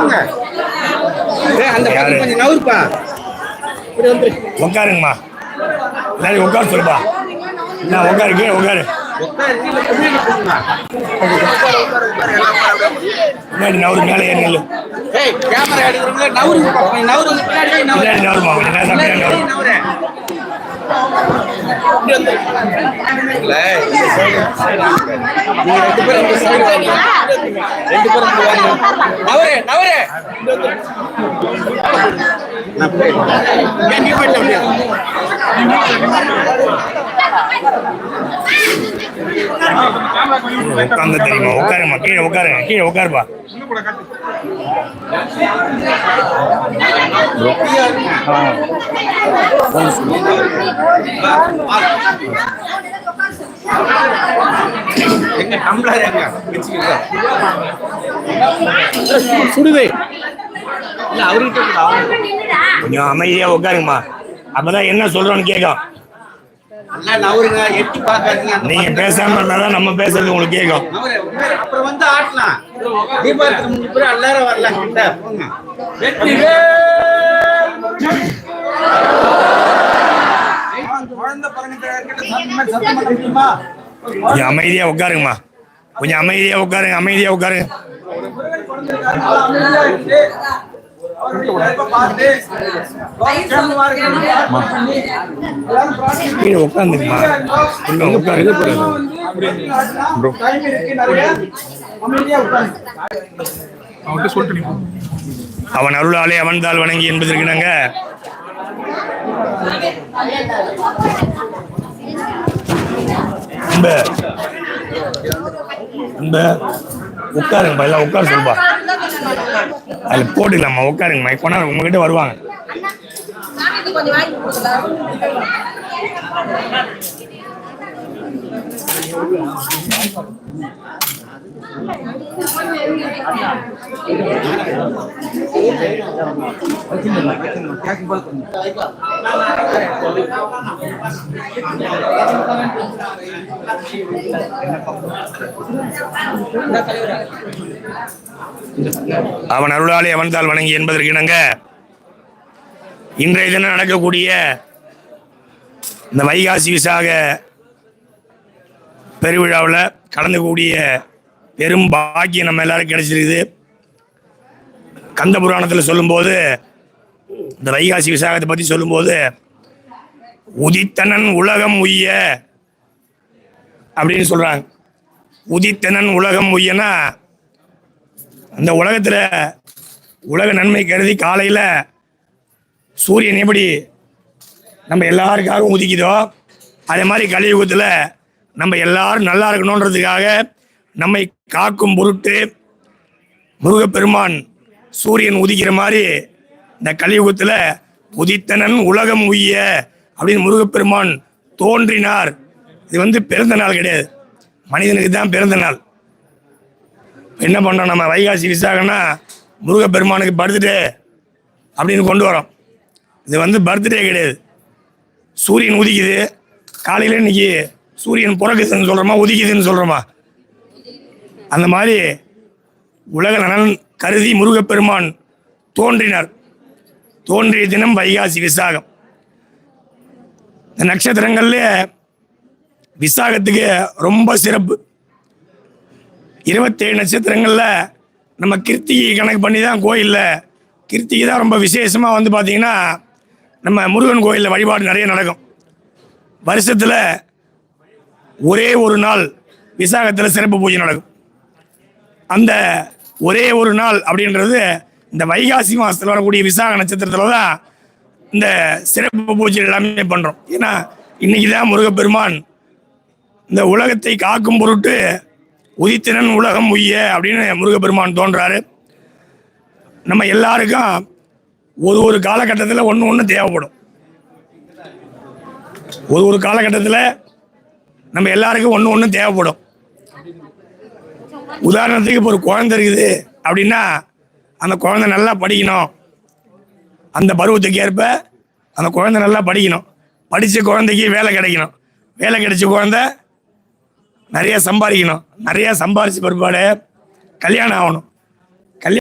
ஏய், அந்த? பக்கம் கொஞ்சம் நவுருப்பா. இப்படி வந்துரு. உட்காருங்கம்மா எல்லாரும் உட்கார சொல்லுப்பா. நான் உட்காரு கீழே உட்காரு பின்னாடி நவரு மேலே ஏறி கேமரா எடுக்கிறவங்க நவுருங்கப்பா, கொஞ்சம் நவுருங்க, பின்னாடி போய் நவுரு. பின்னாடி நவருமா நவரு. நவுரு. ரெண்டு பேரும் இந்த side வாங்க. ரெண்டு பேரும் இங்க வாங்க. நீ உட்காந்து தெரியுமா உட்காருமா கீழே உட்காருங்க கீழே உட்காருப்பா எங்க டம்ளர் எங்க? சுடுவே இல்ல அவர்கிட்ட? கொஞ்சம் அமைதியா உட்காருங்கம்மா. அப்பதான் என்ன சொல்றோம்னு கேட்கும். நீங்க. பேசாம இருந்தாதான் நம்ம பேசுறது உங்களுக்கு கேட்கும். அப்புறம் வந்து ஆட்டலாம். முடிஞ்ச பிறகு எல்லாரும் வரலாம் கிட்ட. போங்க. குழந்தை பிறகு சத்தம் கொஞ்சம் அமைதியா உட்காருங்கம்மா. கொஞ்சம் அமைதியா உட்காருங்க அமைதியா உட்காருங்க. கொஞ்சம் உட்காருங்க. அவன் அருளாலே அவன் தாள் வணங்கி என்பதற்கு நாங்க அன்ப. அன்ப. உட்காருங்கப்பா எல்லாம் உட்கார சொல்லுப்பா. அதில் போட்டுக்கலாம்மா உட்காருங்கம்மா கொண்டா உங்ககிட்ட வருவாங்க. Thank you. அவன் அருளாலே அவன்தால் வணங்கி என்பதற்கு இணங்க இன்றைய தினம் நடக்கக்கூடிய இந்த வைகாசி விசாக பெருவிழாவில் கலந்துக்கூடிய பெரும் பாக்கியம் நம்ம எல்லாரும் கிடைச்சிருக்குது. கந்த புராணத்தில் சொல்லும்போது இந்த வைகாசி விசாகத்தை பற்றி சொல்லும்போது உதித்தனன் உலகம் உய்ய அப்படின்னு சொல்றாங்க. உதித்தனன் உலகம் உய்யனா அந்த உலகத்தில் உலக நன்மை கருதி காலையில் சூரியன் எப்படி நம்ம எல்லாருக்காகவும் உதிக்குதோ அதே மாதிரி கலியுகத்தில் நம்ம எல்லாரும் நல்லா இருக்கணுன்றதுக்காக நம்மை காக்கும் பொருட்டு முருகப்பெருமான் சூரியன் உதிக்கிற மாதிரி இந்த கலியுகத்தில் உதித்தனன் உலகம் உய்ய அப்படின்னு முருகப்பெருமான் தோன்றினார். இது வந்து பிறந்த நாள் கிடையாது. மனிதனுக்கு தான் பிறந்த நாள். என்ன பண்ணோம் நம்ம வைகாசி விசாகனா முருகப்பெருமானுக்கு பர்த்டே அப்படின்னு கொண்டு வரோம். இது வந்து பர்த்டே கிடையாது. சூரியன் உதிக்குது. காலையில் இன்னைக்கு சூரியன் பிறக்குதுன்னு சொல்கிறோமா உதிக்குதுன்னு சொல்கிறோமா அந்த மாதிரி உலக நலன் கருதி முருகப்பெருமான் தோன்றினார். தோன்றிய தினம் வைகாசி விசாகம். இந்த நட்சத்திரங்கள்லேயே விசாகத்துக்கு ரொம்ப சிறப்பு. இருபத்தேழு நட்சத்திரங்களில் நம்ம கிருத்திகை கணக்கு பண்ணி தான் கோயிலில் கிருத்திகை தான் ரொம்ப விசேஷமாக வந்து பார்த்திங்கன்னா நம்ம முருகன் கோயிலில் வழிபாடு நிறைய நடக்கும். வருஷத்தில் ஒரே ஒரு நாள் விசாகத்தில் சிறப்பு பூஜை நடக்கும். அந்த ஒரே ஒரு நாள் அப்படின்றது இந்த வைகாசி மாதத்தில் வரக்கூடிய விசாக நட்சத்திரத்தில் தான் இந்த சிறப்பு பூஜை எல்லாமே பண்ணுறோம் ஏன்னா இன்னைக்கு தான் முருகப்பெருமான் இந்த உலகத்தை காக்கும் பொருட்டு உதித்தினன் உலகம் உய்ய அப்படின்னு முருகப்பெருமான் தோன்றாரு. நம்ம எல்லாருக்கும் ஒரு ஒரு காலகட்டத்தில் ஒன்று ஒன்று தேவைப்படும். ஒரு ஒரு காலகட்டத்தில் நம்ம எல்லாருக்கும் ஒன்று ஒன்று தேவைப்படும். உதாரணத்துக்கு இப்போ ஒரு குழந்தை இருக்குது. அப்படின்னா அந்த குழந்தை நல்லா படிக்கணும். அந்த பருவத்துக்கு ஏற்ப அந்த குழந்தை நல்லா படிக்கணும். படித்த குழந்தைக்கு வேலை கிடைக்கணும். வேலை கிடைச்ச குழந்தை நிறைய சம்பாதிக்கணும். நிறைய சம்பாதிச்ச பிற்பாடு கல்யாணம் ஆகணும்.